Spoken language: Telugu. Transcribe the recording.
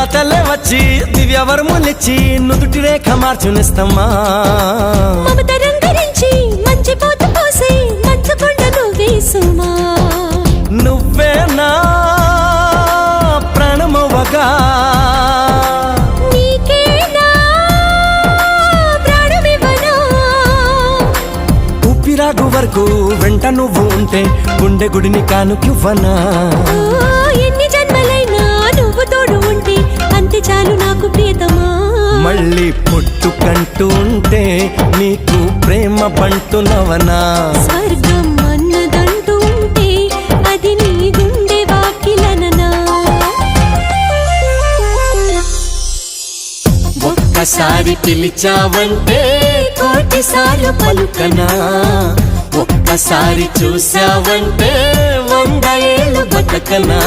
దేవతలే వచ్చి దివ్యవరములిచ్చి నుదుటి రేఖ మార్చునిస్తమ్మా. మమత రంగరించి మంచి పోత పోసి మంచు కొండ నువ్వే సుమా నువ్వే నా ప్రాణమవ్వగా. ఊపిరాగు వరకు వెంట నువ్వు ఉంటే గుండె గుడిని కానుకివ్వనా? మళ్ళీ పుట్టుకంటూ ఉంటే నీకు ప్రేమ పంటునవనా? స్వర్గం అన్నదంటూ ఉంటే అది నీ గుండె వాకిలననా? ఒక్కసారి పిలిచావంటే కోటిసార్లు పలుకనా? ఒక్కసారి చూసావంటే వంద ఏళ్ళు బతకనా?